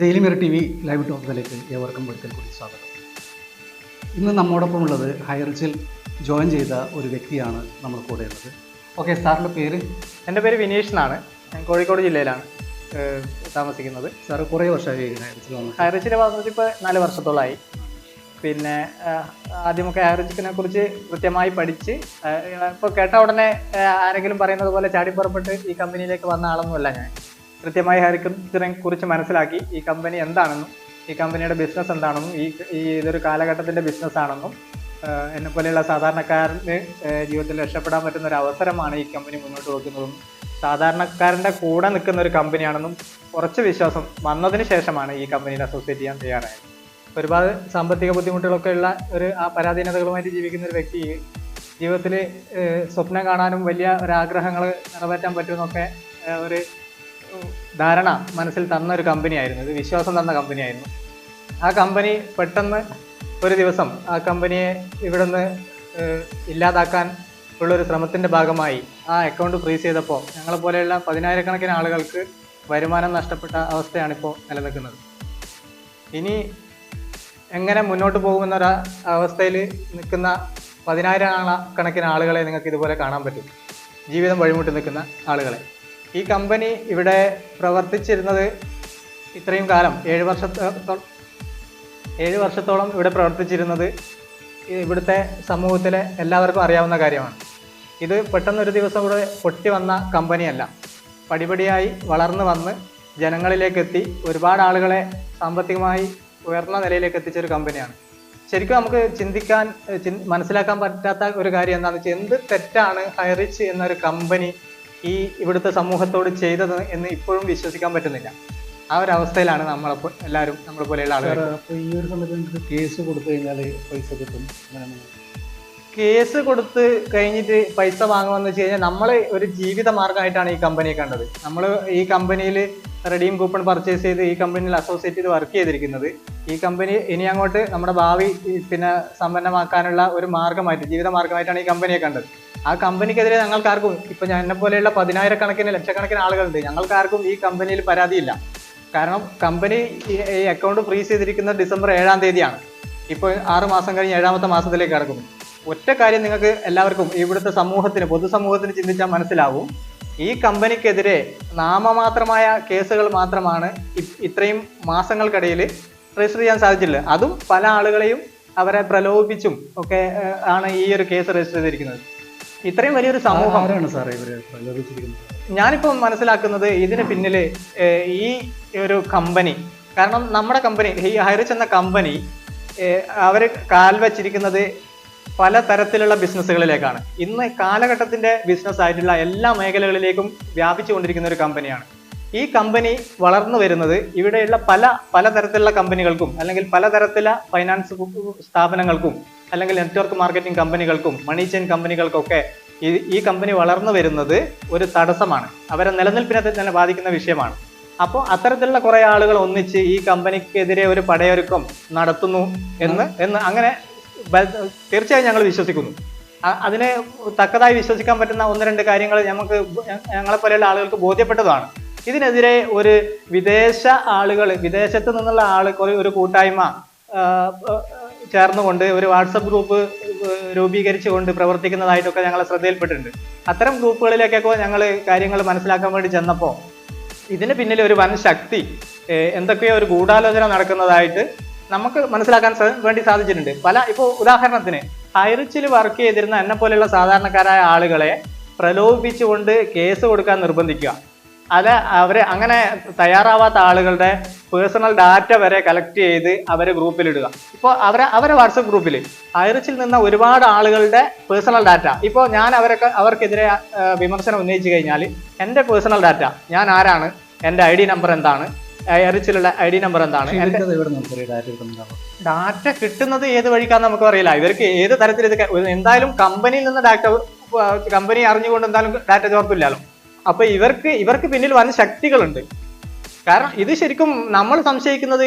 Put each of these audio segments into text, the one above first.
Daily Mirror T V live ടോപ്പിലേക്ക് ഏവർക്കും ഒരിക്കൽ കൂടി സ്വാഗതം. ഇന്ന് നമ്മോടൊപ്പം ഉള്ളത് ഹൈറിച്ചിൽ ജോയിൻ ചെയ്ത ഒരു വ്യക്തിയാണ് നമ്മൾ കൂടെ ഉള്ളത്. ഓക്കെ സാറിന്റെ പേര്? എന്റെ പേര് വിനീഷ് എന്നാണ് ഞാൻ കോഴിക്കോട് ജില്ലയിലാണ് താമസിക്കുന്നത്. സാറ് കുറേ വർഷമായി ഹൈറിച്ചിൽ വന്നിട്ട്. ഹൈറിച്ചിന്റെ ഭാഗത്ത് ഇപ്പോൾ നാല് വർഷത്തോളമായി പിന്നെ ആദ്യമൊക്കെ ഹൈറിച്ചിനെ കുറിച്ച് കൃത്യമായി പഠിച്ച് ഇപ്പോൾ കേട്ട ഉടനെ ആരെങ്കിലും പറയുന്നത് പോലെ ചാടിപ്പുറപ്പെട്ട് ഈ കമ്പനിയിലേക്ക് വന്ന ആളൊന്നുമല്ല ഞാൻ. കൃത്യമായി ഹൈറിച്ചിനെ കുറിച്ച് മനസ്സിലാക്കി ഈ കമ്പനി എന്താണെന്നും ഈ കമ്പനിയുടെ ബിസിനസ് എന്താണെന്നും ഈ ഈ ഇതൊരു കാലഘട്ടത്തിന്റെ ബിസിനസ് ആണെന്നും ആഹ്, എന്നെ പോലെയുള്ള സാധാരണക്കാരന് ജീവിതത്തിൽ രക്ഷപ്പെടാൻ പറ്റുന്ന ഒരു അവസരമാണ് ഈ കമ്പനി മുന്നോട്ട് വെക്കുന്നതും. സാധാരണക്കാരന്റെ കൂടെ നിൽക്കുന്ന ഒരു കമ്പനിയാണെന്നും കുറച്ച് വിശ്വാസം വന്നതിന് ശേഷമാണ് ഈ കമ്പനിയിൽ അസോസിയേറ്റ് ചെയ്യാൻ തയ്യാറായത്. ഒരുപാട് സാമ്പത്തിക ബുദ്ധിമുട്ടുകളൊക്കെ ഉള്ള ഒരു ആ പരാധീനതകളുമായിട്ട് ജീവിക്കുന്ന ഒരു വ്യക്തി ജീവിതത്തിൽ സ്വപ്നം കാണാനും വലിയ ഒരാഗ്രഹങ്ങൾ നിറവേറ്റാൻ പറ്റുമെന്നൊക്കെ ഒരു ധാരണ മനസ്സിൽ തന്ന ഒരു കമ്പനിയായിരുന്നു. ഇത് വിശ്വാസം തന്ന കമ്പനിയായിരുന്നു. ആ കമ്പനി പെട്ടെന്ന് ഒരു ദിവസം ആ കമ്പനിയെ ഇവിടെ നിന്ന് ഇല്ലാതാക്കാൻ ഉള്ളൊരു ശ്രമത്തിന്റെ ഭാഗമായി ആ അക്കൗണ്ട് ഫ്രീസ് ചെയ്തപ്പോൾ ഞങ്ങളെപ്പോലെയുള്ള പതിനായിരക്കണക്കിന് ആളുകൾക്ക് വരുമാനം നഷ്ടപ്പെട്ട അവസ്ഥയാണിപ്പോൾ നിലനിൽക്കുന്നത്. ഇനി എങ്ങനെ മുന്നോട്ട് പോകുമെന്നൊരു അവസ്ഥയിൽ നിൽക്കുന്ന പതിനായിരം കണക്കിന് ആളുകളെ നിങ്ങൾക്ക് ഇതുപോലെ കാണാൻ പറ്റും. ജീവിതം വഴിമുട്ടി നിൽക്കുന്ന ആളുകളെ. ഈ കമ്പനി ഇവിടെ പ്രവർത്തിച്ചിരുന്നത് ഇത്രയും കാലം. ഏഴ് വർഷത്തോളം ഏഴ് വർഷത്തോളം ഇവിടെ പ്രവർത്തിച്ചിരുന്നത് ഇവിടുത്തെ സമൂഹത്തിലെ എല്ലാവർക്കും അറിയാവുന്ന കാര്യമാണ്. ഇത് പെട്ടെന്നൊരു ദിവസം കൂടെ പൊട്ടി വന്ന കമ്പനിയല്ല. പടിപടിയായി വളർന്നു വന്ന് ജനങ്ങളിലേക്ക് എത്തി ഒരുപാട് ആളുകളെ സാമ്പത്തികമായി ഉയർന്ന നിലയിലേക്ക് എത്തിച്ച ഒരു കമ്പനിയാണ്. ശരിക്കും നമുക്ക് ചിന്തിക്കാൻ മനസ്സിലാക്കാൻ പറ്റാത്ത ഒരു കാര്യം എന്താണെന്ന് വെച്ചാൽ എന്ത് തെറ്റാണ് ഹൈറിച്ച് എന്നൊരു കമ്പനി ഈ ഇവിടുത്തെ സമൂഹത്തോട് ചെയ്തത് എന്ന് ഇപ്പോഴും വിശ്വസിക്കാൻ പറ്റുന്നില്ല. ആ ഒരു അവസ്ഥയിലാണ് നമ്മളപ്പോൾ എല്ലാവരും നമ്മളെ പോലെയുള്ള ആളുകൾ. അപ്പോൾ ഈ ഒരു സമയത്ത് നിങ്ങൾക്ക് കേസ് കൊടുത്തു കഴിഞ്ഞാൽ പൈസ കിട്ടും? കേസ് കൊടുത്ത് കഴിഞ്ഞിട്ട് പൈസ വാങ്ങുമെന്ന് വെച്ച് കഴിഞ്ഞാൽ നമ്മൾ ഒരു ജീവിത മാർഗമായിട്ടാണ് ഈ കമ്പനിയെ കണ്ടത്. നമ്മൾ ഈ കമ്പനിയിൽ റെഡീം കൂപ്പൺ പർച്ചേസ് ചെയ്ത് ഈ കമ്പനിയിൽ അസോസിയേറ്റ് ചെയ്ത് വർക്ക് ചെയ്തിരിക്കുന്നത്. ഈ കമ്പനി ഇനി അങ്ങോട്ട് നമ്മുടെ ഭാവി പിന്നെ സമ്പന്നമാക്കാനുള്ള ഒരു മാർഗമായിട്ട് ജീവിത മാർഗമായിട്ടാണ് ഈ കമ്പനിയെ കണ്ടത്. ആ കമ്പനിക്കെതിരെ ഞങ്ങൾക്കാർക്കും ഇപ്പൊ ഞാൻ എന്നെ പോലെയുള്ള പതിനായിരക്കണക്കിന് ലക്ഷക്കണക്കിന് ആളുകളുണ്ട്. ഞങ്ങൾക്കാർക്കും ഈ കമ്പനിയിൽ പരാതിയില്ല. കാരണം കമ്പനി ഈ- അക്കൗണ്ട് ഫ്രീസ് ചെയ്തിരിക്കുന്നത് ഡിസംബർ ഏഴാം തീയതിയാണ്. ഇപ്പോൾ ആറ് മാസം കഴിഞ്ഞ് ഏഴാമത്തെ മാസത്തിലേക്ക് കടക്കുന്നു ഒറ്റ കാര്യം നിങ്ങൾക്ക് എല്ലാവർക്കും ഇവിടുത്തെ സമൂഹത്തിന് പൊതുസമൂഹത്തിന് ചിന്തിച്ചാൽ മനസ്സിലാവും. ഈ കമ്പനിക്കെതിരെ നാമമാത്രമായ കേസുകൾ മാത്രമാണ് ഇത്രയും മാസങ്ങൾക്കിടയിൽ രജിസ്റ്റർ ചെയ്യാൻ സാധിച്ചില്ല അതും പല ആളുകളെയും അവരെ പ്രലോഭിപ്പിച്ചും ഒക്കെ ആണ് ഈ ഒരു കേസ് രജിസ്റ്റർ ചെയ്തിരിക്കുന്നത്. ഇത്രയും വലിയൊരു സമൂഹം ഞാനിപ്പോൾ മനസ്സിലാക്കുന്നത് ഇതിന് പിന്നിൽ ഈ ഒരു കമ്പനി കാരണം നമ്മുടെ കമ്പനി ഈ ഹൈറിച്ച് എന്ന കമ്പനി അവർ കാൽവച്ചിരിക്കുന്നത് പല തരത്തിലുള്ള ബിസിനസ്സുകളിലേക്കാണ്. ഇന്ന് കാലഘട്ടത്തിന്റെ ബിസിനസ് ആയിട്ടുള്ള എല്ലാ മേഖലകളിലേക്കും വ്യാപിച്ചു കൊണ്ടിരിക്കുന്ന ഒരു കമ്പനിയാണ്. ഈ കമ്പനി വളർന്നു വരുന്നത് ഇവിടെയുള്ള പല പലതരത്തിലുള്ള കമ്പനികൾക്കും അല്ലെങ്കിൽ പലതരത്തിലുള്ള ഫൈനാൻസ് സ്ഥാപനങ്ങൾക്കും അല്ലെങ്കിൽ നെറ്റ്വർക്ക് മാർക്കറ്റിംഗ് കമ്പനികൾക്കും മണി ചെയിൻ കമ്പനികൾക്കൊക്കെ ഈ ഈ കമ്പനി വളർന്നു വരുന്നത് ഒരു തടസ്സമാണ്. അവരെ നിലനിൽപ്പിനെ തന്നെ ബാധിക്കുന്ന വിഷയമാണ്. അപ്പോൾ അത്തരത്തിലുള്ള കുറേ ആളുകൾ ഒന്നിച്ച് ഈ കമ്പനിക്കെതിരെ ഒരു പടയൊരുക്കം നടത്തുന്നു എന്ന് എന്ന് അങ്ങനെ തീർച്ചയായും ഞങ്ങൾ വിശ്വസിക്കുന്നു. അതിന് തക്കതായി വിശ്വസിക്കാൻ പറ്റുന്ന ഒന്ന് രണ്ട് കാര്യങ്ങൾ നമുക്ക് ഞങ്ങളെ പോലെയുള്ള ആളുകൾക്ക് ബോധ്യപ്പെട്ടതാണ്. ഇതിനെതിരെ ഒരു വിദേശ ആളുകൾ വിദേശത്ത് നിന്നുള്ള ആൾ ഒരു കൂട്ടായ്മ ചേർന്നുകൊണ്ട് ഒരു വാട്സപ്പ് ഗ്രൂപ്പ് രൂപീകരിച്ചുകൊണ്ട് പ്രവർത്തിക്കുന്നതായിട്ടൊക്കെ ഞങ്ങളെ ശ്രദ്ധയിൽപ്പെട്ടിട്ടുണ്ട്. അത്തരം ഗ്രൂപ്പുകളിലേക്കൊക്കെ ഞങ്ങൾ കാര്യങ്ങൾ മനസ്സിലാക്കാൻ വേണ്ടി ചെന്നപ്പോൾ ഇതിന് പിന്നിൽ ഒരു വൻ ശക്തി എന്തൊക്കെയോ ഒരു ഗൂഢാലോചന നടക്കുന്നതായിട്ട് നമുക്ക് മനസ്സിലാക്കാൻ വേണ്ടി സാധിച്ചിട്ടുണ്ട്. പല ഇപ്പോൾ ഉദാഹരണത്തിന് ഹൈറിച്ചിൽ വർക്ക് ചെയ്തിരുന്ന എന്നെ പോലെയുള്ള സാധാരണക്കാരായ ആളുകളെ പ്രലോഭിപ്പിച്ചുകൊണ്ട് കേസ് കൊടുക്കാൻ നിർബന്ധിക്കുക. അത് അവരെ അങ്ങനെ തയ്യാറാവാത്ത ആളുകളുടെ പേഴ്സണൽ ഡാറ്റ വരെ കളക്ട് ചെയ്ത് അവരെ ഗ്രൂപ്പിലിടുക ഇപ്പോൾ അവരെ അവരെ വാട്സപ്പ് ഗ്രൂപ്പിൽ ഐറിച്ചിൽ നിന്ന ഒരുപാട് ആളുകളുടെ പേഴ്സണൽ ഡാറ്റ. ഇപ്പോൾ ഞാൻ അവരൊക്കെ അവർക്കെതിരെ വിമർശനം ഉന്നയിച്ചു കഴിഞ്ഞാൽ എന്റെ പേഴ്സണൽ ഡാറ്റ ഞാൻ ആരാണ് എന്റെ ഐ ഡി നമ്പർ എന്താണ് എറിച്ചിലുള്ള ഐ ഡി നമ്പർ എന്താണ് ഡാറ്റ കിട്ടുന്നത് ഏത് വഴിക്കാന്ന് നമുക്ക് അറിയില്ല. ഇവർക്ക് ഏത് തരത്തിൽ ഇത് എന്തായാലും കമ്പനിയിൽ നിന്ന് ഡാറ്റ കമ്പനി അറിഞ്ഞുകൊണ്ട് എന്തായാലും ഡാറ്റ ചോർത്തില്ലല്ലോ അപ്പൊ ഇവർക്ക് ഇവർക്ക് പിന്നിൽ വൻ ശക്തികളുണ്ട്. കാരണം ഇത് ശരിക്കും നമ്മൾ സംശയിക്കുന്നത്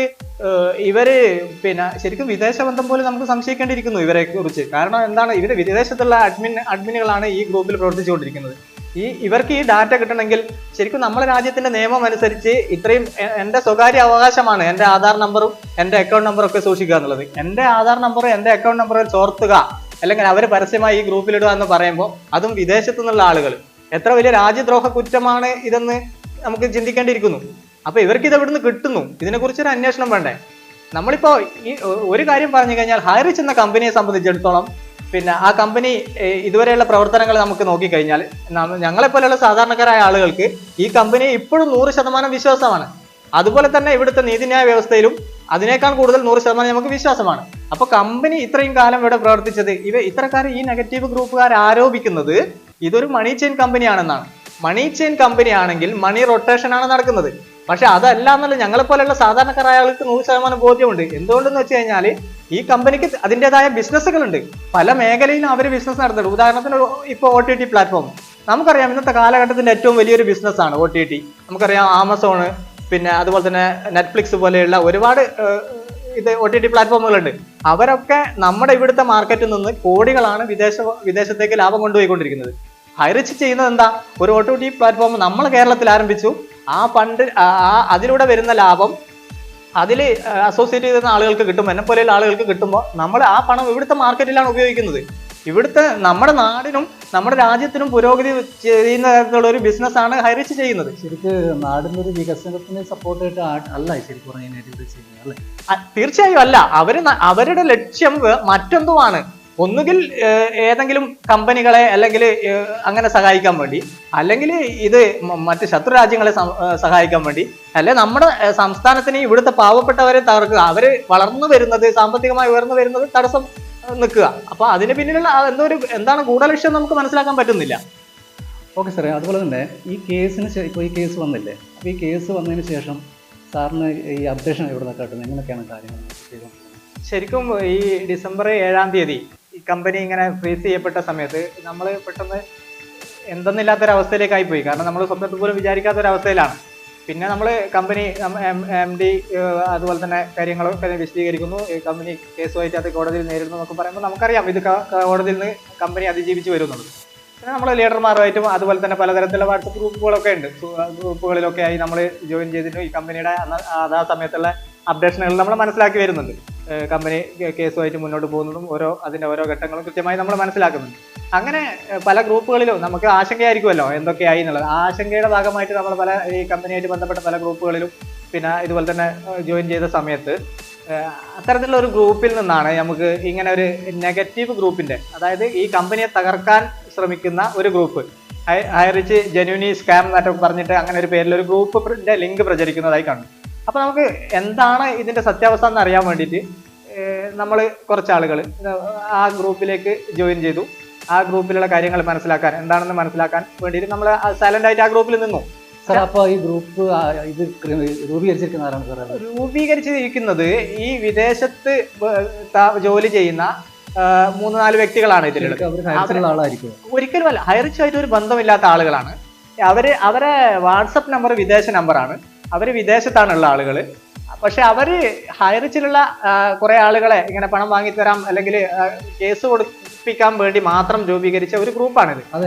ഇവർ പിന്നെ ശരിക്കും വിദേശ ബന്ധം പോലെ നമുക്ക് സംശയിക്കേണ്ടിയിരിക്കുന്നു ഇവരെ കുറിച്ച്. കാരണം എന്താണ് ഇവർ വിദേശത്തുള്ള അഡ്മിൻ അഡ്മിനുകളാണ് ഈ ഗ്രൂപ്പിൽ പ്രവർത്തിച്ചുകൊണ്ടിരിക്കുന്നത്. ഈ ഇവർക്ക് ഈ ഡാറ്റ കിട്ടണമെങ്കിൽ ശരിക്കും നമ്മളെ രാജ്യത്തിന്റെ നിയമം അനുസരിച്ച് ഇത്രയും എന്റെ സ്വകാര്യ അവകാശമാണ് എന്റെ ആധാർ നമ്പറും എന്റെ അക്കൗണ്ട് നമ്പറും ഒക്കെ സൂക്ഷിക്കുക എന്നുള്ളത്. എന്റെ ആധാർ നമ്പറും എന്റെ അക്കൗണ്ട് നമ്പറും ചോർത്തുക അല്ലെങ്കിൽ അവർ പരസ്യമായി ഈ ഗ്രൂപ്പിലിടുക എന്ന് പറയുമ്പോൾ അതും വിദേശത്തു നിന്നുള്ള ആളുകൾ. എത്ര വലിയ രാജ്യദ്രോഹ കുറ്റമാണ് ഇതെന്ന് നമുക്ക് ചിന്തിക്കേണ്ടിയിരിക്കുന്നു. അപ്പൊ ഇവർക്ക് ഇത് എവിടുന്ന് കിട്ടുന്നു? ഇതിനെക്കുറിച്ച് ഒരു അന്വേഷണം വേണ്ടേ? നമ്മളിപ്പോ ഈ ഒരു കാര്യം പറഞ്ഞു കഴിഞ്ഞാൽ ഹൈറിച്ച് എന്ന കമ്പനിയെ സംബന്ധിച്ചിടത്തോളം പിന്നെ ആ കമ്പനി ഇതുവരെയുള്ള പ്രവർത്തനങ്ങൾ നമുക്ക് നോക്കിക്കഴിഞ്ഞാൽ ഞങ്ങളെപ്പോലെയുള്ള സാധാരണക്കാരായ ആളുകൾക്ക് ഈ കമ്പനി ഇപ്പോഴും നൂറ് ശതമാനം വിശ്വാസമാണ്. അതുപോലെ തന്നെ ഇവിടുത്തെ നീതിന്യായ വ്യവസ്ഥയിലും അതിനേക്കാൾ കൂടുതൽ നൂറ് ശതമാനം നമുക്ക് വിശ്വാസമാണ്. അപ്പൊ കമ്പനി ഇത്രയും കാലം ഇവിടെ പ്രവർത്തിച്ചത് ഇവ ഇത്തരക്കാർ ഈ നെഗറ്റീവ് ഗ്രൂപ്പുകാർ ആരോപിക്കുന്നത് ഇതൊരു മണി ചെയിൻ കമ്പനിയാണെന്നാണ് മണി ചെയിൻ കമ്പനി ആണെങ്കിൽ മണി റൊട്ടേഷൻ ആണ് നടക്കുന്നത്. പക്ഷെ അതല്ല എന്നുള്ള ഞങ്ങളെ പോലെയുള്ള സാധാരണക്കാരായ ആൾക്ക് നൂറ് ശതമാനം ബോധ്യമുണ്ട്. എന്തുകൊണ്ടെന്ന് വെച്ച് കഴിഞ്ഞാൽ ഈ കമ്പനിക്ക് അതിന്റെതായ ബിസിനസ്സുകളുണ്ട് പല മേഖലയിലും അവർ ബിസിനസ് നടത്തുന്നുണ്ട്. ഉദാഹരണത്തിന് ഇപ്പോൾ ഒ ടി ടി പ്ലാറ്റ്ഫോം നമുക്കറിയാം ഇന്നത്തെ കാലഘട്ടത്തിന്റെ ഏറ്റവും വലിയൊരു ബിസിനസ്സാണ് ഒ ടി ടി നമുക്കറിയാം ആമസോൺ പിന്നെ അതുപോലെ തന്നെ നെറ്റ്ഫ്ലിക്സ് പോലെയുള്ള ഒരുപാട് ഇത് ഒ ടി ടി പ്ലാറ്റ്ഫോമുകളുണ്ട് അവരൊക്കെ നമ്മുടെ ഇവിടുത്തെ മാർക്കറ്റിൽ നിന്ന് കോടികളാണ് വിദേശ വിദേശത്തേക്ക് ലാഭം കൊണ്ടുപോയിക്കൊണ്ടിരിക്കുന്നത്. ഹൈറിച്ച് ചെയ്യുന്നത് എന്താ? ഒരു ഒ ടി ടി പ്ലാറ്റ്ഫോം നമ്മൾ കേരളത്തിൽ ആരംഭിച്ചു. ആ ഫണ്ട് ആ- അതിലൂടെ വരുന്ന ലാഭം അതിൽ അസോസിയേറ്റ് ചെയ്യുന്ന ആളുകൾക്ക് കിട്ടും. എന്നെ പോലെയുള്ള ആളുകൾക്ക് കിട്ടുമ്പോൾ നമ്മൾ ആ പണം ഇവിടുത്തെ മാർക്കറ്റിലാണ് ഉപയോഗിക്കുന്നത്. ഇവിടുത്തെ നമ്മുടെ നാടിനും നമ്മുടെ രാജ്യത്തിനും പുരോഗതി ചെയ്യുന്ന തരത്തിലുള്ള ഒരു ബിസിനസ്സാണ് ഹൈറിച്ച് ചെയ്യുന്നത്. ശരിക്ക് നാടിന്റെ ഒരു വികസനത്തിന് സപ്പോർട്ട് അല്ല ശരിക്കും തീർച്ചയായും അല്ല. അവർ അവരുടെ ലക്ഷ്യം മറ്റെന്തുമാണ് ഒന്നുകിൽ ഏതെങ്കിലും കമ്പനികളെ അല്ലെങ്കിൽ അങ്ങനെ സഹായിക്കാൻ വേണ്ടി അല്ലെങ്കിൽ ഇത് മറ്റ് ശത്രു രാജ്യങ്ങളെ സഹായിക്കാൻ വേണ്ടി അല്ലെ നമ്മുടെ സംസ്ഥാനത്തിന് ഇവിടുത്തെ പാവപ്പെട്ടവരെ തകർക്കുക അവർ വളർന്നു വരുന്നത് സാമ്പത്തികമായി ഉയർന്നു വരുന്നത് തടസ്സം നിൽക്കുക. അപ്പൊ അതിന് പിന്നിലുള്ള എന്തോ ഒരു എന്താണ് ഗൂഢലക്ഷ്യം നമുക്ക് മനസ്സിലാക്കാൻ പറ്റുന്നില്ല. ഓക്കെ സാറേ അതുപോലെ തന്നെ ഈ കേസിന് ഇപ്പോൾ ഈ കേസ് വന്നില്ലേ അപ്പോൾ ഈ കേസ് വന്നതിന് ശേഷം സാറിന് ഈ അപ്ഡേഷൻ എവിടെ നിന്നൊക്കെ കിട്ടുന്നത്? എങ്ങനെയൊക്കെയാണ് കാര്യങ്ങൾ? ശരിക്കും ഈ ഡിസംബർ ഏഴാം തീയതി ഈ കമ്പനി ഇങ്ങനെ ഫ്രീസ് ചെയ്യപ്പെട്ട സമയത്ത് നമ്മൾ പെട്ടെന്ന് എന്തെന്നില്ലാത്തൊരവസ്ഥയിലേക്കായി പോയി കാരണം നമ്മൾ സ്വപ്നത്തിൽ പോലും വിചാരിക്കാത്ത ഒരു അവസ്ഥയിലാണ് പിന്നെ നമ്മൾ കമ്പനി എം ഡി അതുപോലെ തന്നെ കാര്യങ്ങളൊക്കെ വിശദീകരിക്കുന്നു. കമ്പനി കേസ് അത് കോടതിയിൽ നേരിടുന്നു എന്നൊക്കെ പറയുമ്പോൾ നമുക്കറിയാം ഇത് കോടതിയിൽ നിന്ന് കമ്പനി അതിജീവിച്ച് വരുന്നുള്ളത് പിന്നെ നമ്മൾ ലീഡർമാരുമായിട്ടും അതുപോലെ തന്നെ പലതരത്തിലുള്ള വാട്സപ്പ് ഗ്രൂപ്പുകളൊക്കെ ഉണ്ട്. ഗ്രൂപ്പുകളിലൊക്കെ ആയി നമ്മൾ ജോയിൻ ചെയ്തിട്ട് ഈ കമ്പനിയുടെ അതാ സമയത്തുള്ള അപ്ഡേഷനുകൾ നമ്മൾ മനസ്സിലാക്കി വരുന്നുണ്ട്. കമ്പനി കേസുമായിട്ട് മുന്നോട്ട് പോകുന്നതും ഓരോ അതിന്റെ ഓരോ ഘട്ടങ്ങളും കൃത്യമായി നമ്മൾ മനസ്സിലാക്കുന്നുണ്ട്. അങ്ങനെ പല ഗ്രൂപ്പുകളിലും നമുക്ക് ആശങ്കയായിരിക്കുമല്ലോ എന്തൊക്കെയായി എന്നുള്ളത്. ആശങ്കയുടെ ഭാഗമായിട്ട് നമ്മൾ പല ഈ കമ്പനിയായിട്ട് ബന്ധപ്പെട്ട പല ഗ്രൂപ്പുകളിലും പിന്നെ ഇതുപോലെ തന്നെ ജോയിൻ ചെയ്ത സമയത്ത് അത്തരത്തിലുള്ള ഒരു ഗ്രൂപ്പിൽ നിന്നാണ് നമുക്ക് ഇങ്ങനെ ഒരു നെഗറ്റീവ് ഗ്രൂപ്പിന്റെ അതായത് ഈ കമ്പനിയെ തകർക്കാൻ ശ്രമിക്കുന്ന ഒരു ഗ്രൂപ്പ് ഹൈറിച്ച് ജെന്യൂനി സ്കാം എന്നൊക്കെ പറഞ്ഞിട്ട് അങ്ങനെ ഒരു പേരിൽ ഒരു ഗ്രൂപ്പിന്റെ ലിങ്ക് പ്രചരിക്കുന്നതായി കണ്ടു. അപ്പൊ നമുക്ക് എന്താണ് ഇതിന്റെ സത്യാവസ്ഥ എന്ന് അറിയാൻ വേണ്ടിയിട്ട് നമ്മൾ കുറച്ച് ആളുകൾ ആ ഗ്രൂപ്പിലേക്ക് ജോയിൻ ചെയ്തു. ആ ഗ്രൂപ്പിലുള്ള കാര്യങ്ങൾ മനസ്സിലാക്കാൻ എന്താണെന്ന് മനസ്സിലാക്കാൻ വേണ്ടിയിട്ട് നമ്മൾ സൈലന്റ് ആയിട്ട് ആ ഗ്രൂപ്പിൽ നിന്നു. സാർ അപ്പോൾ ഈ ഗ്രൂപ്പ് ഇത് സാർ രൂപീകരിച്ചിരിക്കുന്നത് ഈ വിദേശത്ത് ജോലി ചെയ്യുന്ന മൂന്ന് നാല് വ്യക്തികളാണ് ഇതിലുള്ളത്. ഒരിക്കലും അല്ല ഹൈറിച്ചുമായിട്ട് ഒരു ബന്ധമില്ലാത്ത ആളുകളാണ്. അവർ അവരെ വാട്സപ്പ് നമ്പർ വിദേശ നമ്പറാണ് അവർ വിദേശത്താണുള്ള ആളുകൾ പക്ഷെ അവർ ഹൈറിച്ചിലുള്ള കുറേ ആളുകളെ ഇങ്ങനെ പണം വാങ്ങിത്തരാം അല്ലെങ്കിൽ കേസ് കൊടുപ്പിക്കാൻ വേണ്ടി മാത്രം രൂപീകരിച്ച ഒരു ഗ്രൂപ്പാണിത്. അവർ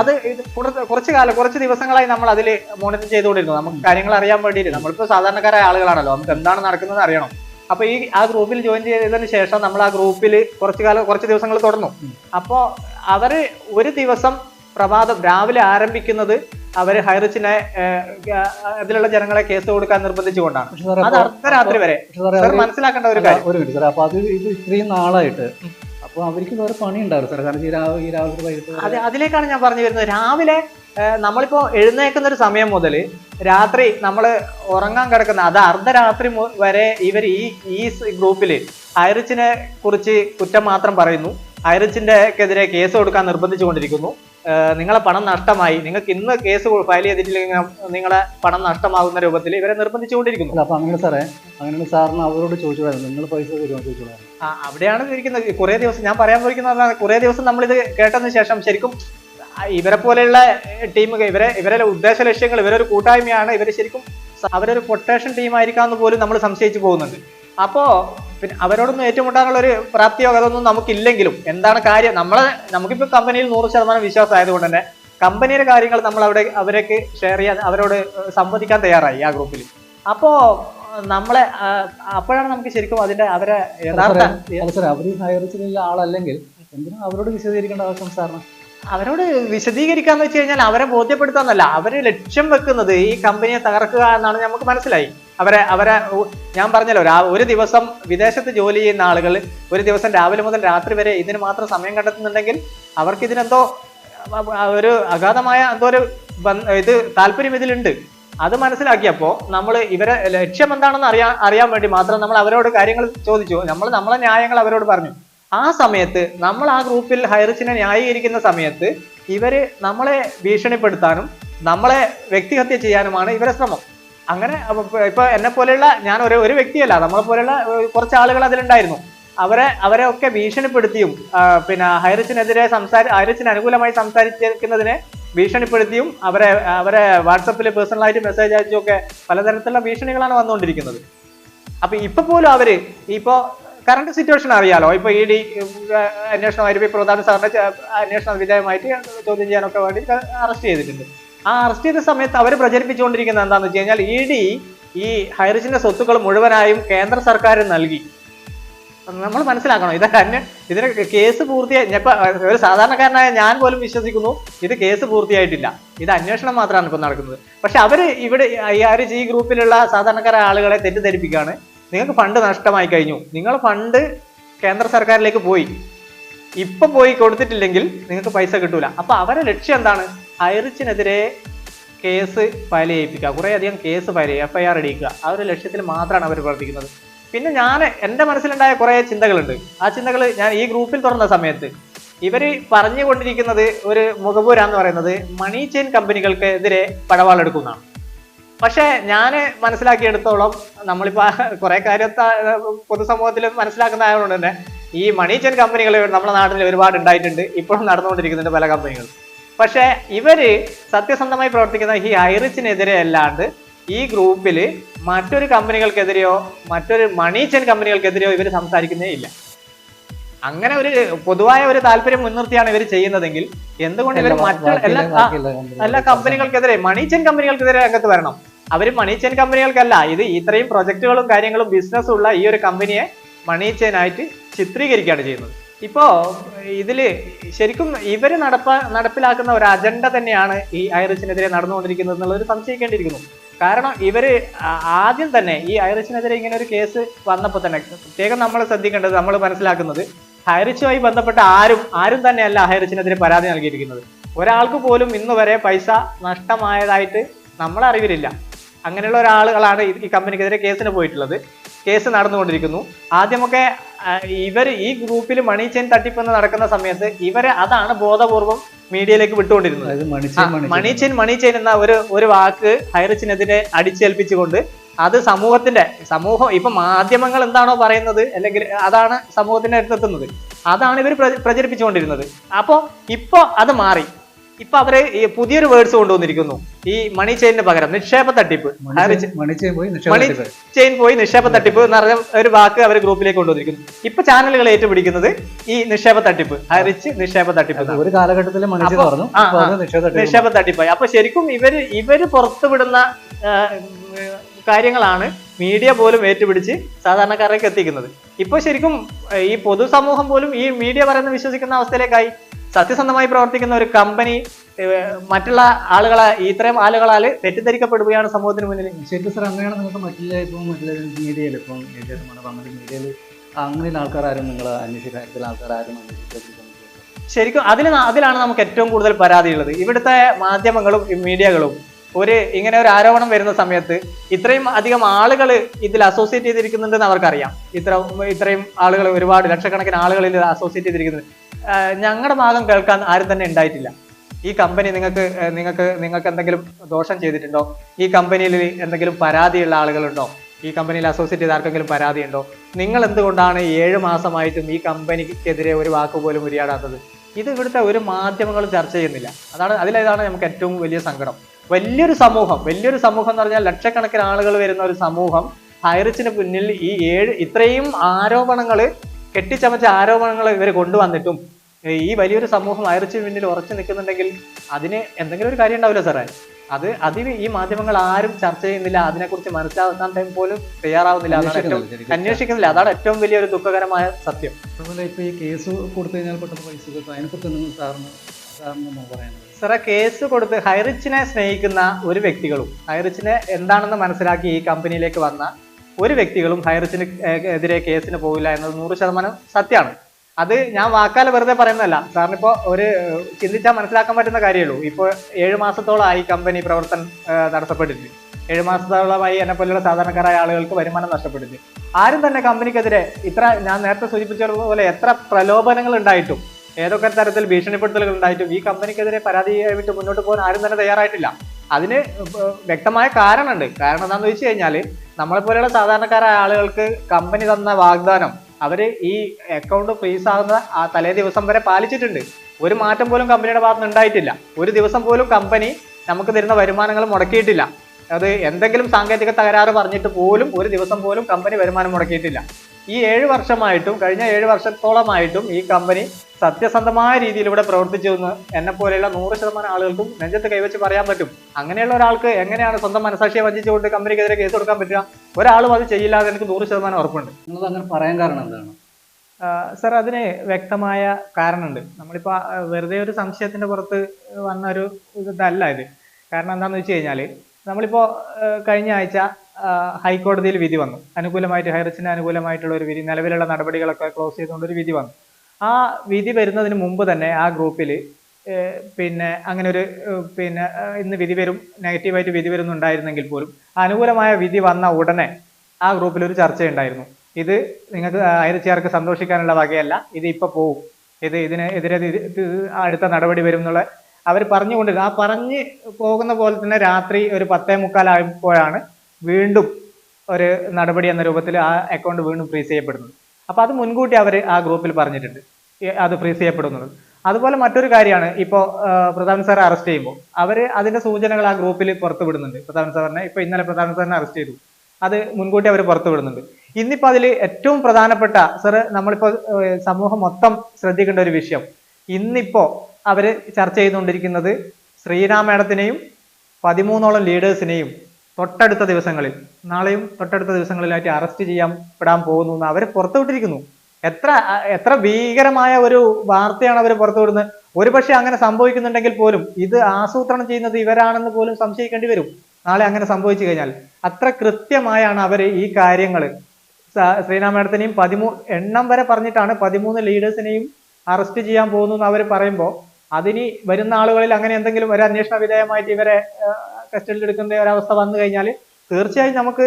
അത് ഇത് കുറച്ച് കുറച്ച് കാലം കുറച്ച് ദിവസങ്ങളായി നമ്മൾ അതിൽ മോണിറ്റർ ചെയ്തുകൊണ്ടിരുന്നു. നമുക്ക് കാര്യങ്ങൾ അറിയാൻ വേണ്ടിയിട്ട്. നമ്മളിപ്പോൾ സാധാരണക്കാരായ ആളുകളാണല്ലോ. നമുക്ക് എന്താണ് നടക്കുന്നത് അറിയണം. അപ്പൊ ഈ ആ ഗ്രൂപ്പിൽ ജോയിൻ ചെയ്തതിന് ശേഷം നമ്മൾ ആ ഗ്രൂപ്പിൽ കുറച്ച് കാലം കുറച്ച് ദിവസങ്ങൾ തുടർന്നു. അപ്പോൾ അവർ ഒരു ദിവസം പ്രഭാതം രാവിലെ ആരംഭിക്കുന്നത് അവർ ഹൈറച്ചിനെ അതിലുള്ള ജനങ്ങളെ കേസ് കൊടുക്കാൻ നിർബന്ധിച്ചുകൊണ്ടാണ്. അത് അർദ്ധരാത്രി വരെ. സാർ മനസ്സിലാക്കേണ്ട ഒരു കാര്യം. ഒരു മിനിറ്റ് സാറേ അപ്പോൾ അത് ഇത് ഇത്രയും നാളായിട്ട് അപ്പോൾ അവർക്ക് വേറെ പണി ഉണ്ടാവും സാർ കാരണം ഈ രാവിലെ ഈ വൈകിട്ട് വരെ അതിലേക്കാണ് ഞാൻ പറഞ്ഞു വരുന്നത്. രാവിലെ നമ്മളിപ്പോ എഴുന്നേക്കുന്ന ഒരു സമയം മുതൽ രാത്രി നമ്മൾ ഉറങ്ങാൻ കിടക്കുന്ന അത് അർദ്ധരാത്രി വരെ ഇവർ ഈ ഈ ഗ്രൂപ്പിൽ ഐറിച്ചിനെ കുറിച്ച് കുറ്റം മാത്രം പറയുന്നു. ഐറിച്ചിന്റെ എതിരെ കേസ് കൊടുക്കാൻ നിർബന്ധിച്ചുകൊണ്ടിരിക്കുന്നു. നിങ്ങളെ പണം നഷ്ടമായി. നിങ്ങൾക്ക് ഇന്ന് കേസ് ഫയൽ ചെയ്തിട്ടില്ലെങ്കിൽ നിങ്ങളെ പണം നഷ്ടമാകുന്ന രൂപത്തിൽ ഇവരെ നിർബന്ധിച്ചുകൊണ്ടിരിക്കുന്നു. അപ്പൊ അങ്ങനെ സാറേ അങ്ങനെ സാറിന് അവരോട് ചോദിച്ചോളായിരുന്നു. നിങ്ങൾ പൈസ തരുമോ ചോദിച്ചോളായിരുന്നു. ആ, അവിടെയാണ് ഇരിക്കുന്നത് കുറേ ദിവസം ഞാൻ പറയാൻ പോയിരിക്കുന്നത് കുറേ ദിവസം നമ്മളിത് കേട്ടതിന് ശേഷം ശരിക്കും ഇവരെ പോലെയുള്ള ടീം ഇവരെ ഇവരെ ഉദ്ദേശ ലക്ഷ്യങ്ങൾ ഇവരൊരു കൂട്ടായ്മയാണ്. ഇവർ ശരിക്കും അവരൊരു പൊട്ടേഷൻ ടീം ആയിരിക്കാന്ന് പോലും നമ്മൾ സംശയിച്ചു പോകുന്നുണ്ട്. അപ്പോ പിന്നെ അവരോടൊന്നും ഏറ്റുമുട്ടാനുള്ള ഒരു പ്രാപ്തിയോ അതൊന്നും നമുക്കില്ലെങ്കിലും എന്താണ് കാര്യം? നമ്മളെ നമുക്കിപ്പോ കമ്പനിയിൽ നൂറ് ശതമാനം വിശ്വാസം ആയതുകൊണ്ട് തന്നെ കമ്പനിയുടെ കാര്യങ്ങൾ നമ്മൾ അവിടെ അവരേക്ക് ഷെയർ ചെയ്യാൻ അവരോട് സംവദിക്കാൻ തയ്യാറായി ആ ഗ്രൂപ്പിൽ അപ്പോ നമ്മളെ അപ്പോഴാണ് നമുക്ക് ശരിക്കും അതിന്റെ അവരെ യഥാർത്ഥ ഹയർ ചെയ്യുന്ന ആളല്ലെങ്കിൽ എന്തിനാ അവരോട് വിശദീകരിക്കേണ്ട ആവശ്യം സാറിന്? അവരോട് വിശദീകരിക്കാന്ന് വെച്ച് കഴിഞ്ഞാൽ അവരെ ബോധ്യപ്പെടുത്താന്നല്ല അവർ ലക്ഷ്യം വെക്കുന്നത് ഈ കമ്പനിയെ തകർക്കുക എന്നാണ് നമുക്ക് മനസ്സിലായി. അവരെ അവരെ ഞാൻ പറഞ്ഞല്ലോ രാ- ഒരു ദിവസം വിദേശത്ത് ജോലി ചെയ്യുന്ന ആളുകൾ ഒരു ദിവസം രാവിലെ മുതൽ രാത്രി വരെ ഇതിന് മാത്രം സമയം കണ്ടെത്തുന്നുണ്ടെങ്കിൽ അവർക്ക് ഇതിനെന്തോ ഒരു അഗാധമായ എന്തോ ഒരു ഇത് താല്പര്യം ഇതിലുണ്ട്. അത് മനസ്സിലാക്കിയപ്പോൾ നമ്മൾ ഇവരെ ലക്ഷ്യം എന്താണെന്ന് അറിയാൻ അറിയാൻ വേണ്ടി മാത്രം നമ്മൾ അവരോട് കാര്യങ്ങൾ ചോദിച്ചു. നമ്മൾ നമ്മളെ ന്യായങ്ങൾ അവരോട് പറഞ്ഞു. ആ സമയത്ത് നമ്മൾ ആ ഗ്രൂപ്പിൽ ഹൈറിച്ചിനെ ന്യായീകരിക്കുന്ന സമയത്ത് ഇവർ നമ്മളെ ഭീഷണിപ്പെടുത്താനും നമ്മളെ വ്യക്തിഹത്യ ചെയ്യാനുമാണ് ഇവരെ ശ്രമം. അങ്ങനെ ഇപ്പൊ- എന്നെ പോലെയുള്ള ഞാൻ ഒരു ഒരു വ്യക്തിയല്ല. നമ്മളെ പോലെയുള്ള കുറച്ച് ആളുകൾ അതിലുണ്ടായിരുന്നു. അവരെ അവരെ ഒക്കെ ഭീഷണിപ്പെടുത്തിയും പിന്നെ ഹൈറിച്ചിനെതിരെ സംസാരി ഹൈറിച്ചിന് അനുകൂലമായി സംസാരിച്ചിരിക്കുന്നതിനെ ഭീഷണിപ്പെടുത്തിയും അവരെ അവരെ വാട്സപ്പിൽ പേഴ്സണലായിട്ട് മെസ്സേജ് അയച്ചും ഒക്കെ പലതരത്തിലുള്ള ഭീഷണികളാണ് വന്നുകൊണ്ടിരിക്കുന്നത്. അപ്പൊ ഇപ്പൊ പോലും അവർ ഇപ്പോ കറണ്ട് സിറ്റുവേഷൻ അറിയാലോ? ഇപ്പൊ ഇ ഡി അന്വേഷണമായിട്ട് ഇപ്പൊ പ്രധാന സാറിന്റെ അന്വേഷണ വിധേയമായിട്ട് ചോദ്യം ചെയ്യാനൊക്കെ വേണ്ടി അറസ്റ്റ് ചെയ്തിട്ടുണ്ട്. ആ അറസ്റ്റ് ചെയ്ത സമയത്ത് അവർ പ്രചരിപ്പിച്ചുകൊണ്ടിരിക്കുന്നത് എന്താണെന്ന് വെച്ച് കഴിഞ്ഞാൽ ഇ ഡി ഈ ഹൈറിച്ചിന്റെ സ്വത്തുക്കൾ മുഴുവനായും കേന്ദ്ര സർക്കാർ നൽകി. നമ്മൾ മനസ്സിലാക്കണം. ഇത് തന്നെ ഇതിന് കേസ് പൂർത്തിയായി ഇപ്പൊ ഒരു സാധാരണക്കാരനായ ഞാൻ പോലും വിശ്വസിക്കുന്നു. ഇത് കേസ് പൂർത്തിയായിട്ടില്ല. ഇത് അന്വേഷണം മാത്രമാണ് ഇപ്പൊ നടക്കുന്നത്. പക്ഷെ അവർ ഇവിടെ ആര് ഈ ഗ്രൂപ്പിലുള്ള സാധാരണക്കാരായ ആളുകളെ തെറ്റിദ്ധരിപ്പിക്കുകയാണ്. നിങ്ങൾക്ക് ഫണ്ട് നഷ്ടമായി കഴിഞ്ഞു. നിങ്ങൾ ഫണ്ട് കേന്ദ്ര സർക്കാരിലേക്ക് പോയി. ഇപ്പൊ പോയി കൊടുത്തിട്ടില്ലെങ്കിൽ നിങ്ങൾക്ക് പൈസ കിട്ടൂല. അപ്പൊ അവരെ ലക്ഷ്യം എന്താണ്? ഐറിച്ചിനെതിരെ കേസ് ഫയൽ ചെയ്യിപ്പിക്കുക. കുറേ അധികം കേസ് ഫയൽ ചെയ്യുക എഫ് ഐ ആർ ഇടിക്കുക ആ ഒരു ലക്ഷ്യത്തിൽ മാത്രമാണ് അവർ പ്രവർത്തിക്കുന്നത്. പിന്നെ ഞാൻ എന്റെ മനസ്സിലുണ്ടായ കുറേ ചിന്തകളുണ്ട്. ആ ചിന്തകൾ ഞാൻ ഈ ഗ്രൂപ്പിൽ തുറന്ന സമയത്ത് ഇവർ പറഞ്ഞുകൊണ്ടിരിക്കുന്നത് ഒരു മുഖപൂരാന്ന് പറയുന്നത് മണി ചെയിൻ കമ്പനികൾക്ക് എതിരെ പടവാളെടുക്കുന്നതാണ്. പക്ഷേ ഞാൻ മനസ്സിലാക്കിയെടുത്തോളം നമ്മളിപ്പോൾ കുറേ കാര്യത്തെ പൊതുസമൂഹത്തിൽ മനസ്സിലാക്കുന്നതായതുകൊണ്ട് തന്നെ ഈ മണി ചെയിൻ കമ്പനികൾ നമ്മുടെ നാട്ടിൽ ഒരുപാട് ഉണ്ടായിട്ടുണ്ട് ഇപ്പോഴും നടന്നുകൊണ്ടിരിക്കുന്നുണ്ട് പല കമ്പനികളും. പക്ഷേ ഇവർ സത്യസന്ധമായി പ്രവർത്തിക്കുന്ന ഈ ഐറിച്ചിനെതിരെ അല്ലാണ്ട് ഈ ഗ്രൂപ്പിൽ മറ്റൊരു കമ്പനികൾക്കെതിരെയോ മറ്റൊരു മണി ചെയിൻ കമ്പനികൾക്കെതിരെയോ ഇവർ സംസാരിക്കുന്നേ ഇല്ല. അങ്ങനെ ഒരു പൊതുവായ ഒരു താല്പര്യം മുൻനിർത്തിയാണ് ഇവർ ചെയ്യുന്നതെങ്കിൽ എന്തുകൊണ്ട് ഇവർ മറ്റുള്ള എല്ലാ എല്ലാ കമ്പനികൾക്കെതിരെ മണി ചെയിൻ കമ്പനികൾക്കെതിരെ രംഗത്ത് വരണം. അവർ മണി ചെയിൻ കമ്പനികൾക്കല്ല ഇത് ഇത്രയും പ്രൊജക്ടുകളും കാര്യങ്ങളും ബിസിനസ്സും ഉള്ള ഈ ഒരു കമ്പനിയെ മണി ചെയിൻ ആയിട്ട് ചിത്രീകരിക്കുകയാണ് ചെയ്യുന്നത്. ഇപ്പോ ഇതിൽ ശരിക്കും ഇവർ നടപ്പ നടപ്പിലാക്കുന്ന ഒരു അജണ്ട തന്നെയാണ് ഈ ഐറിസിനെതിരെ നടന്നുകൊണ്ടിരിക്കുന്നത് എന്നുള്ളത് സംശയിക്കേണ്ടിയിരിക്കുന്നു. കാരണം ഇവർ ആദ്യം തന്നെ ഈ ഐറിസിനെതിരെ ഇങ്ങനെ ഒരു കേസ് വന്നപ്പോൾ തന്നെ പ്രത്യേകം നമ്മൾ ശ്രദ്ധിക്കേണ്ടത് നമ്മൾ മനസ്സിലാക്കുന്നത് ഹൈറിച്ചുമായി ബന്ധപ്പെട്ട ആരും ആരും തന്നെയല്ല ഹൈറിച്ചിനെതിരെ പരാതി നൽകിയിരിക്കുന്നത്. ഒരാൾക്ക് പോലും ഇന്ന് വരെ പൈസ നഷ്ടമായതായിട്ട് നമ്മൾ അറിവിലില്ല. അങ്ങനെയുള്ള ഒരാളുകളാണ് ഈ കമ്പനിക്കെതിരെ കേസിന് പോയിട്ടുള്ളത്. കേസ് നടന്നുകൊണ്ടിരിക്കുന്നു. ആദ്യമൊക്കെ ഇവർ ഈ ഗ്രൂപ്പിൽ മണി ചെയിൻ തട്ടിപ്പെന്ന് നടക്കുന്ന സമയത്ത് ഇവരെ അതാണ് ബോധപൂർവം മീഡിയയിലേക്ക് വിട്ടുകൊണ്ടിരുന്നത്. മണി ചെയിൻ മണി ചെയിൻ. എന്ന ഒരു ഒരു വാക്ക് ഹൈറിച്ചിനെതിരെ അടിച്ചേൽപ്പിച്ചുകൊണ്ട് അത് സമൂഹത്തിന്റെ സമൂഹം ഇപ്പൊ മാധ്യമങ്ങൾ എന്താണോ പറയുന്നത് അല്ലെങ്കിൽ അതാണ് സമൂഹത്തിന്റെ അടുത്തെത്തുന്നത് അതാണ് ഇവർ പ്രചരിപ്പിച്ചുകൊണ്ടിരുന്നത്. അപ്പോ ഇപ്പോ അത് മാറി. ഇപ്പൊ അവർ ഈ പുതിയൊരു വേർഡ്സ് കൊണ്ടുവന്നിരിക്കുന്നു. ഈ മണി ചെയിനിന് പകരം നിക്ഷേപ തട്ടിപ്പ്. മണി ചെയിൻ പോയി നിക്ഷേപ തട്ടിപ്പ്. എന്ന് പറഞ്ഞ ഒരു വാക്ക് അവർ ഗ്രൂപ്പിലേക്ക് കൊണ്ടുവന്നിരിക്കുന്നു. ഇപ്പൊ ചാനലുകൾ ഏറ്റുപിടിക്കുന്നത് ഈ നിക്ഷേപ തട്ടിപ്പ്. ഹരിച്ച് നിക്ഷേപ തട്ടിപ്പ് ഒരു കാലഘട്ടത്തിൽ. നിക്ഷേപ തട്ടിപ്പായി. അപ്പൊ ശരിക്കും ഇവർ ഇവർ പുറത്തുവിടുന്ന കാര്യങ്ങളാണ് മീഡിയ പോലും ഏറ്റുപിടിച്ച് സാധാരണക്കാരിലേക്ക് എത്തിക്കുന്നത്. ഇപ്പൊ ശരിക്കും ഈ പൊതുസമൂഹം പോലും ഈ മീഡിയ പറയുന്ന വിശ്വസിക്കുന്ന അവസ്ഥയിലേക്കായി. സത്യസന്ധമായി പ്രവർത്തിക്കുന്ന ഒരു കമ്പനി മറ്റുള്ള ആളുകളെ ഇത്രയും ആളുകളാൽ തെറ്റിദ്ധരിക്കപ്പെടുകയാണ് സമൂഹത്തിന് മുന്നിൽ. ശരിക്കും സാർ അങ്ങനെയാണ് നിങ്ങൾക്ക് മറ്റുള്ള ഇപ്പം മറ്റുള്ള മീഡിയയിൽ ഇപ്പം മീഡിയയിൽ അങ്ങനെ മീഡിയയിൽ അങ്ങനെയുള്ള ആൾക്കാരും നിങ്ങൾ അന്വേഷിക്കാൻ കാര്യത്തിൽ ആൾക്കാരും ശരിക്കും അതിൽ അതിലാണ് നമുക്ക് ഏറ്റവും കൂടുതൽ പരാതിയുള്ളത്. ഇവിടുത്തെ മാധ്യമങ്ങളും മീഡിയകളും ഒരു ഇങ്ങനെ ഒരു ആരോപണം വരുന്ന സമയത്ത് ഇത്രയും അധികം ആളുകൾ ഇതിൽ അസോസിയേറ്റ് ചെയ്തിരിക്കുന്നുണ്ടെന്ന് അവർക്കറിയാം. ഇത്ര ഇത്രയും ആളുകൾ ഒരുപാട് ലക്ഷക്കണക്കിന് ആളുകൾ ഇതിൽ അസോസിയേറ്റ് ചെയ്തിരിക്കുന്നത് ഞങ്ങളുടെ ഭാഗം കേൾക്കാൻ ആരും തന്നെ ഉണ്ടായിട്ടില്ല ഈ കമ്പനി നിങ്ങൾക്ക് നിങ്ങൾക്ക് നിങ്ങൾക്ക് എന്തെങ്കിലും ദോഷം ചെയ്തിട്ടുണ്ടോ? ഈ കമ്പനിയിൽ എന്തെങ്കിലും പരാതിയുള്ള ആളുകളുണ്ടോ? ഈ കമ്പനിയിൽ അസോസിയേറ്റ് ചെയ്ത ആർക്കെങ്കിലും പരാതിയുണ്ടോ? നിങ്ങൾ എന്തുകൊണ്ടാണ് ഏഴ് മാസമായിട്ടും ഈ കമ്പനിക്കെതിരെ ഒരു വാക്ക് പോലും ഉരിയാടാത്തത്? ഇത് ഇവിടുത്തെ ഒരു മാധ്യമങ്ങളും ചർച്ച ചെയ്യുന്നില്ല. അതാണ് അതിലേതാണ് നമുക്ക് ഏറ്റവും വലിയ സങ്കടം. വലിയൊരു സമൂഹം വലിയൊരു സമൂഹം എന്ന് പറഞ്ഞാൽ ലക്ഷക്കണക്കിന് ആളുകൾ വരുന്ന ഒരു സമൂഹം ഹൈറിച്ചിന് പിന്നിൽ ഈ ഏഴ് ഇത്രയും ആരോപണങ്ങൾ കെട്ടിച്ചമച്ച ആരോപണങ്ങൾ ഇവർ കൊണ്ടുവന്നിട്ടും ഈ വലിയൊരു സമൂഹം അയർച്ചി മുന്നിൽ ഉറച്ചു നിൽക്കുന്നുണ്ടെങ്കിൽ അതിന് എന്തെങ്കിലും ഒരു കാര്യം ഉണ്ടാവില്ല സാറേ. അത് അതിന് ഈ മാധ്യമങ്ങൾ ആരും ചർച്ച ചെയ്യുന്നില്ല. അതിനെക്കുറിച്ച് മനസ്സിലാക്കാൻ ടൈം പോലും തയ്യാറാവുന്നില്ല. അന്വേഷിക്കുന്നില്ല അതാണ് ഏറ്റവും വലിയൊരു ദുഃഖകരമായ സത്യം. അതുപോലെ ഇപ്പൊ ഈ കേസ് കൊടുത്തു കഴിഞ്ഞാൽ പെട്ടെന്ന് പൈസ കിട്ടും. അതിനെക്കുറിച്ച് നിങ്ങൾ സാറിന് സാറിന് എന്താ സാറേ കേസ് കൊടുത്ത് ഹൈറിച്ചിനെ സ്നേഹിക്കുന്ന ഒരു വ്യക്തികളും ഹൈറിച്ചിനെ എന്താണെന്ന് മനസ്സിലാക്കി ഈ കമ്പനിയിലേക്ക് വന്ന ഒരു വ്യക്തികളും ഹൈറിച്ചിന് എതിരെ കേസിന് പോകില്ല എന്നത് നൂറ് ശതമാനം സത്യമാണ്. അത് ഞാൻ വാക്കാൽ വെറുതെ പറയുന്നതല്ല. സാറിനിപ്പോ ഒരു ചിന്തിച്ചാൽ മനസ്സിലാക്കാൻ പറ്റുന്ന കാര്യമുള്ളൂ ഇപ്പോൾ ഏഴ് മാസത്തോളമായി കമ്പനി പ്രവർത്തനം തടസ്സപ്പെട്ടിട്ട് ഏഴ് മാസത്തോളമായി എന്നെ പോലുള്ള സാധാരണക്കാരായ ആളുകൾക്ക് വരുമാനം നഷ്ടപ്പെട്ടിട്ട്. ആരും തന്നെ കമ്പനിക്കെതിരെ ഇത്ര ഞാൻ നേരത്തെ സൂചിപ്പിച്ചതുപോലെ എത്ര പ്രലോഭനങ്ങൾ ഉണ്ടായിട്ടും ഏതൊക്കെ തരത്തിൽ ഭീഷണിപ്പെടുത്തലുകൾ ഉണ്ടായിട്ടും ഈ കമ്പനിക്കെതിരെ പരാതിയായിട്ട് മുന്നോട്ട് പോകാൻ ആരും തന്നെ തയ്യാറായിട്ടില്ല. അതിന് വ്യക്തമായ കാരണമുണ്ട്. കാരണം എന്താണെന്ന് വെച്ച് കഴിഞ്ഞാൽ നമ്മളെ പോലെയുള്ള സാധാരണക്കാരായ ആളുകൾക്ക് കമ്പനി തന്ന വാഗ്ദാനം അവർ ഈ അക്കൗണ്ട് ഫ്രീസ് ആകുന്ന ആ തലേ ദിവസം വരെ പാലിച്ചിട്ടുണ്ട്. ഒരു മാറ്റം പോലും കമ്പനിയുടെ ഭാഗത്ത് ഉണ്ടായിട്ടില്ല. ഒരു ദിവസം പോലും കമ്പനി നമുക്ക് തരുന്ന വരുമാനങ്ങൾ മുടക്കിയിട്ടില്ല. അത് എന്തെങ്കിലും സാങ്കേതിക തകരാറ് പറഞ്ഞിട്ട് പോലും ഒരു ദിവസം പോലും കമ്പനി വരുമാനം മുടക്കിയിട്ടില്ല. ഈ ഏഴ് വർഷമായിട്ടും കഴിഞ്ഞ ഏഴ് വർഷത്തോളമായിട്ടും ഈ കമ്പനി സത്യസന്ധമായ രീതിയിൽ ഇവിടെ പ്രവർത്തിച്ചു എന്ന് എന്നെ പോലെയുള്ള നൂറ് ശതമാനം ആളുകൾക്കും നെഞ്ചത്ത് കൈവച്ച് പറയാൻ പറ്റും. അങ്ങനെയുള്ള ഒരാൾക്ക് എങ്ങനെയാണ് സ്വന്തം മനസാക്ഷിയെ വഞ്ചിച്ചുകൊണ്ട് കമ്പനിക്കെതിരെ കേസ് കൊടുക്കാൻ പറ്റുക? ഒരാളും അത് ചെയ്യില്ല എന്ന് എനിക്ക് നൂറ് ശതമാനം ഉറപ്പുണ്ട്. അങ്ങനെ പറയാൻ കാരണം എന്താണ്? സർ അതിന് വ്യക്തമായ കാരണമുണ്ട്. നമ്മളിപ്പോൾ വെറുതെ ഒരു സംശയത്തിന്റെ പുറത്ത് വന്ന ഒരു ഇതല്ല ഇത്. കാരണം എന്താണെന്ന് വെച്ച് കഴിഞ്ഞാൽ നമ്മളിപ്പോൾ കഴിഞ്ഞ ആഴ്ച ഹൈക്കോടതിയിൽ വിധി വന്നു. അനുകൂലമായിട്ട് ഹൈറിച്ചിന് അനുകൂലമായിട്ടുള്ള ഒരു വിധി നിലവിലുള്ള നടപടികളൊക്കെ ക്ലോസ് ചെയ്തുകൊണ്ട് ഒരു വിധി വന്നു. ആ വിധി വരുന്നതിന് മുമ്പ് തന്നെ ആ ഗ്രൂപ്പിൽ പിന്നെ അങ്ങനെ ഒരു പിന്നെ ഇന്ന് വിധി വരും നെഗറ്റീവായിട്ട് വിധി വരുന്നുണ്ടായിരുന്നെങ്കിൽ പോലും അനുകൂലമായ വിധി വന്ന ഉടനെ ആ ഗ്രൂപ്പിൽ ഒരു ചർച്ചയുണ്ടായിരുന്നു. ഇത് നിങ്ങൾക്ക് അയൽച്ചേർക്ക് സന്തോഷിക്കാനുള്ള വകയല്ല ഇത് ഇപ്പൊ പോവും. ഇത് ഇതിന് എതിരെ അടുത്ത നടപടി വരും എന്നുള്ള അവർ പറഞ്ഞുകൊണ്ട് ആ പറഞ്ഞ് പോകുന്ന പോലെ തന്നെ രാത്രി ഒരു പത്തേ മുക്കാലായപ്പോഴാണ് വീണ്ടും ഒരു നടപടി എന്ന രൂപത്തിൽ ആ അക്കൗണ്ട് വീണ്ടും ഫ്രീസ് ചെയ്യപ്പെടുന്നത്. അപ്പോൾ അത് മുൻകൂട്ടി അവർ ആ ഗ്രൂപ്പിൽ പറഞ്ഞിട്ടുണ്ട്. അത് ഫ്രീസ് ചെയ്യപ്പെടുന്നത്. അതുപോലെ മറ്റൊരു കാര്യമാണ്. ഇപ്പോൾ പ്രധാൻ സാറെ അറസ്റ്റ് ചെയ്യുമ്പോൾ അവർ അതിന്റെ സൂചനകൾ ആ ഗ്രൂപ്പിൽ പുറത്തു വിടുന്നുണ്ട്. പ്രധാൻ സാറിനെ ഇപ്പൊ ഇന്നലെ പ്രധാന സാറിനെ അറസ്റ്റ് ചെയ്തു. അത് മുൻകൂട്ടി അവർ പുറത്തു വിടുന്നുണ്ട്. ഇന്നിപ്പോൾ അതിൽ ഏറ്റവും പ്രധാനപ്പെട്ട സാറ് നമ്മളിപ്പോൾ സമൂഹം മൊത്തം ശ്രദ്ധിക്കേണ്ട ഒരു വിഷയം. ഇന്നിപ്പോ അവർ ചർച്ച ചെയ്തുകൊണ്ടിരിക്കുന്നത് ശ്രീരാം മേഡത്തിനെയും പതിമൂന്നോളം ലീഡേഴ്സിനെയും തൊട്ടടുത്ത ദിവസങ്ങളിൽ നാളെയും തൊട്ടടുത്ത ദിവസങ്ങളിലായിട്ട് അറസ്റ്റ് ചെയ്യാൻ പെടാൻ പോകുന്നു എന്ന് അവർ പുറത്തുവിട്ടിരിക്കുന്നു. എത്ര എത്ര ഭീകരമായ ഒരു വാർത്തയാണ് അവർ പുറത്തുവിടുന്നത്. ഒരുപക്ഷെ അങ്ങനെ സംഭവിക്കുന്നുണ്ടെങ്കിൽ പോലും ഇത് ആസൂത്രണം ചെയ്യുന്നത് ഇവരാണെന്ന് പോലും സംശയിക്കേണ്ടി വരും. നാളെ അങ്ങനെ സംഭവിച്ചു കഴിഞ്ഞാൽ അത്ര കൃത്യമായാണ് അവർ ഈ കാര്യങ്ങൾ ശ്രീരാം മേഡത്തിനെയും പതിമൂ എണ്ണം വരെ പറഞ്ഞിട്ടാണ് പതിമൂന്ന് ലീഡേഴ്സിനെയും അറസ്റ്റ് ചെയ്യാൻ പോകുന്നു എന്ന് അവർ പറയുമ്പോൾ അതിനി വരുന്ന ആളുകളിൽ അങ്ങനെ എന്തെങ്കിലും ഒരു അന്വേഷണ വിധേയമായിട്ട് ഇവരെ കസ്റ്റഡിയിൽ എടുക്കുന്ന ഒരവസ്ഥ വന്നു കഴിഞ്ഞാൽ തീർച്ചയായും നമുക്ക്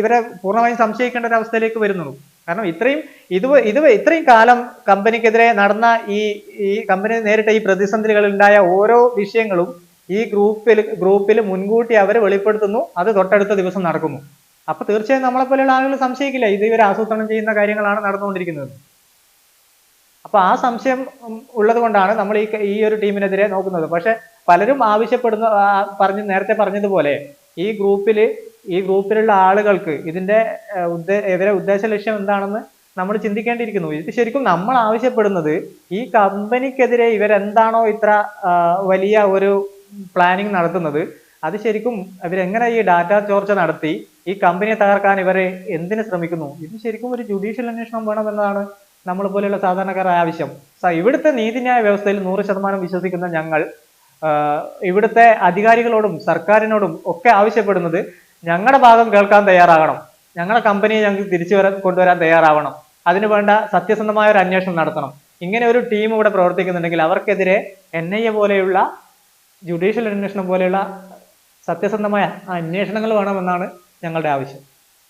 ഇവരെ പൂർണമായും സംശയിക്കേണ്ട ഒരു അവസ്ഥയിലേക്ക് വരുന്നുള്ളൂ. കാരണം ഇത്രയും ഇത് ഇത് ഇത്രയും കാലം കമ്പനിക്കെതിരെ നടന്ന ഈ ഈ കമ്പനി നേരിട്ട ഈ പ്രതിസന്ധികളിൽ ഉണ്ടായ ഓരോ വിഷയങ്ങളും ഈ ഗ്രൂപ്പിൽ ഗ്രൂപ്പിൽ മുൻകൂട്ടി അവർ വെളിപ്പെടുത്തുന്നു. അത് തൊട്ടടുത്ത ദിവസം നടക്കുന്നു. അപ്പൊ തീർച്ചയായും നമ്മളെ പോലെയുള്ള ആളുകൾ സംശയിക്കില്ല. ഇത് ഇവർ ആസൂത്രണം ചെയ്യുന്ന കാര്യങ്ങളാണ് നടന്നുകൊണ്ടിരിക്കുന്നത്. അപ്പൊ ആ സംശയം ഉള്ളത് കൊണ്ടാണ് നമ്മൾ ഈ ഈ ഒരു ടീമിനെതിരെ നോക്കുന്നത്. പക്ഷെ പലരും ആവശ്യപ്പെടുന്ന പറഞ്ഞു നേരത്തെ പറഞ്ഞതുപോലെ ഈ ഗ്രൂപ്പിൽ ഈ ഗ്രൂപ്പിലുള്ള ആളുകൾക്ക് ഇതിന്റെ ഉദ്ദേ ഇവരെ ഉദ്ദേശ ലക്ഷ്യം എന്താണെന്ന് നമ്മൾ ചിന്തിക്കേണ്ടിയിരിക്കുന്നു. ഇത് ശരിക്കും നമ്മൾ ആവശ്യപ്പെടുന്നത് ഈ കമ്പനിക്കെതിരെ ഇവരെന്താണോ ഇത്ര വലിയ ഒരു പ്ലാനിങ് നടത്തുന്നത് അത് ശരിക്കും ഇവരെങ്ങനെ ഈ ഡാറ്റ ചോർച്ച നടത്തി ഈ കമ്പനിയെ തകർക്കാൻ ഇവരെ എന്തിനു ശ്രമിക്കുന്നു? ഇത് ശരിക്കും ഒരു ജുഡീഷ്യൽ അന്വേഷണം വേണമെന്നതാണ് നമ്മൾ പോലെയുള്ള സാധാരണക്കാരുടെ ആവശ്യം. ഇവിടുത്തെ നീതിന്യായ വ്യവസ്ഥയിൽ നൂറ് ശതമാനം വിശ്വസിക്കുന്ന ഞങ്ങൾ ഇവിടുത്തെ അധികാരികളോടും സർക്കാരിനോടും ഒക്കെ ആവശ്യപ്പെടുന്നത് ഞങ്ങളുടെ ഭാഗം കേൾക്കാൻ തയ്യാറാകണം. ഞങ്ങളുടെ കമ്പനിയെ ഞങ്ങൾക്ക് തിരിച്ചു വരാൻ കൊണ്ടുവരാൻ തയ്യാറാവണം. അതിന് വേണ്ട സത്യസന്ധമായ ഒരു അന്വേഷണം നടത്തണം. ഇങ്ങനെ ഒരു ടീം ഇവിടെ പ്രവർത്തിക്കുന്നുണ്ടെങ്കിൽ അവർക്കെതിരെ എൻ ഐ എ പോലെയുള്ള ജുഡീഷ്യൽ അന്വേഷണം പോലെയുള്ള സത്യസന്ധമായ അന്വേഷണങ്ങൾ വേണമെന്നാണ് ഞങ്ങളുടെ ആവശ്യം.